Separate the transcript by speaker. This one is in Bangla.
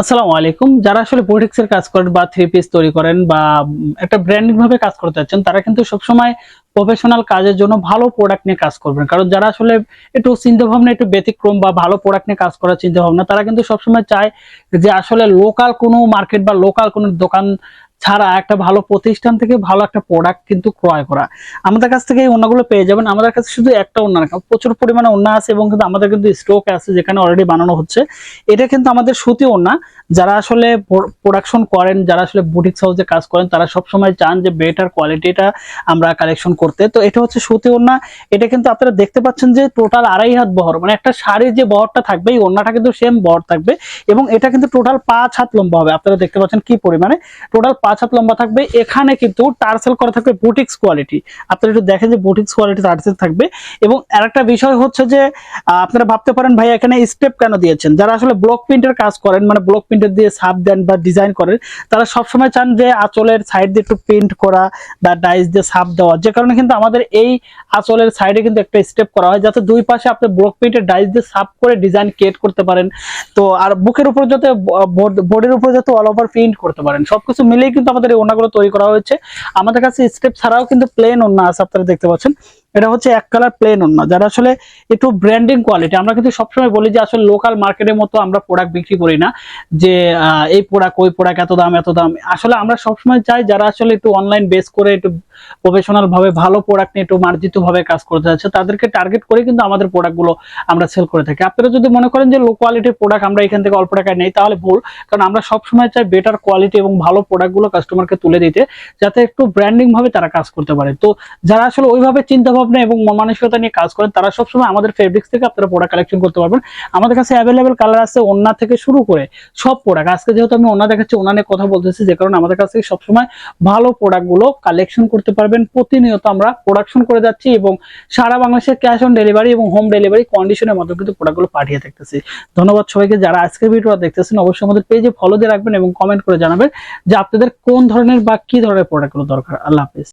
Speaker 1: আসসালামু আলাইকুম। যারা আসলে বুটিক্স এর কাজ করেন বা থ্রি পিস তৈরি করেন বা একটা ব্র্যান্ডিং ভাবে কাজ করতে চাচ্ছেন, তারা কিন্তু সবসময় প্রফেশনাল কাজের জন্য ভালো প্রোডাক্ট নিয়ে কাজ করবেন। কারণ যারা আসলে একটু চিন্তা ভাবনা একটু ব্যতিক্রম বা ভালো প্রোডাক্ট নিয়ে কাজ করার চিন্তা ভাবনা তারা কিন্তু সবসময় চায় যে আসলে লোকাল কোনো মার্কেট বা লোকাল কোনো দোকান ছাড়া একটা ভালো প্রতিষ্ঠান থেকে ভালো একটা প্রোডাক্ট কিন্তু ক্রয় করা। আমাদের কাছ থেকে এই ওনাগুলো পেয়ে যাবেন। আমাদের কাছে শুধু একটা ওনা না প্রচুর পরিমাণে ওনা আছে এবং কিন্তু আমাদের কিন্তু স্টক আছে যেখানে অলরেডি বানানো হচ্ছে। এটা কিন্তু আমাদের সুতি ওনা যারা আসলে প্রোডাকশন করেন, যারা আসলে বুটিক্স হাউসে কাজ করেন, তারা সবসময় চান যে বেটার কোয়ালিটিটা আমরা কালেকশন করতে। তো এটা হচ্ছে সুতি ওনা এটা কিন্তু আপনারা দেখতে পাচ্ছেন যে টোটাল আড়াই হাত বহর। মানে একটা শাড়ির যে বহরটা থাকবে, এই ওনাটা কিন্তু সেম বহর থাকবে এবং এটা কিন্তু টোটাল পাঁচ হাত লম্বা হবে। আপনারা দেখতে পাচ্ছেন কি পরিমাণে? টোটাল পাঁচ হাত লম্বা থাকবে। এখানে কিন্তু টার্সেল করা থাকবে বুটিক্স কোয়ালিটি। আপনারা একটু দেখেন যে বুটিক্স কোয়ালিটি টার্সেল থাকবে। এবং আরেকটা বিষয় হচ্ছে যে আপনারা ভাবতে পারেন, ভাই, এখানে স্টেপ কেন দিয়েছেন? যারা আসলে ব্লক প্রিন্টের কাজ করেন মানে ব্লক প্রিন্টের দিয়ে সাপ দেন বা ডিজাইন করেন, তারা সবসময় চান যে আঁচলের সাইড দিয়ে একটু প্রিন্ট করা বা ডাইস দিয়ে সাপ দেওয়া। যে কারণে কিন্তু আমাদের এই আঁচলের সাইডে কিন্তু একটা স্টেপ করা হয়, যাতে দুই পাশে আপনি ব্লক প্রিন্টের ডাইস দিয়ে সাপ করে ডিজাইন ক্রিয়েট করতে পারেন। তো, আর বুকের উপর যাতে বোর্ডের উপর যাতে অল ওভার প্রিন্ট করতে পারেন। সবকিছু মিলেই কিন্তু আমাদের এই ওনাগুলো তৈরি করা হয়েছে। আমাদের কাছে স্টেপ ছাড়াও কিন্তু প্লেন ওনা আছে, আপনারা দেখতে পাচ্ছেন। এটা হচ্ছে এক কালার প্লেন ওনা যারা আসলে একটু ব্র্যান্ডিং কোয়ালিটি আমরা কিন্তু সবসময় বলি যে আসলে লোকাল মার্কেটের মতো আমরা প্রোডাক্ট বিক্রি করি না, যে এই প্রোডাক্ট ওই প্রোডাক্ট এত দাম এত দাম। আসলে আমরা সবসময় চাই যারা আসলে একটু অনলাইন বেস করে একটু প্রফেশনাল ভাবে ভালো প্রোডাক্ট নিয়ে একটু মার্জিত ভাবে কাজ করতে যাচ্ছে তাদেরকে টার্গেট করে কিন্তু আমাদের প্রোডাক্টগুলো আমরা সেল করে থাকি। আপনারা যদি মনে করেন যে লো কোয়ালিটির প্রোডাক্ট আমরা এখান থেকে অল্প টাকায় নেই, তাহলে ভুল। কারণ আমরা সবসময় চাই বেটার কোয়ালিটি এবং ভালো প্রোডাক্টগুলো কাস্টমারকে তুলে দিতে, যাতে একটু ব্র্যান্ডিং ভাবে তারা কাজ করতে পারে। তো যারা আসলে ওইভাবে চিন্তা ভাবনা এবং মানসিকতা নিয়ে কাজ করেন, তারা সবসময় আমাদের ফেব্রিক্স থেকে আপনারা প্রোডাক্ট কালেকশন করতে পারবেন। আমাদের কাছে অ্যাভেলেবেল কালার আছে ওন্না থেকে শুরু করে সব প্রোডাক্ট আজকে যেহেতু আমি ওনা দেখাচ্ছি ওনা নিয়ে কথা বলতেছি, যে কারণে আমাদের কাছে সবসময় ভালো প্রোডাক্টগুলো কালেকশন করতে পারবেন। প্রতিনিয়ত আমরা প্রোডাকশন করে যাচ্ছি এবং সারা বাংলাদেশের ক্যাশ অন ডেলিভারি এবং হোম ডেলিভারি কন্ডিশনের মাধ্যমে কিন্তু প্রোডাক্টগুলো পাঠিয়ে থাকতেছি ধন্যবাদ সবাইকে, যারা আজকের ভিডিও দেখতেছেন, অবশ্যই আমাদের পেজে ফলো দিয়ে রাখবেন এবং কমেন্ট করে জানাবেন যে আপনাদের কোন ধরনের বা কি ধরনের প্রোডাক্টগুলো দরকার। আল্লাহ হাফিজ।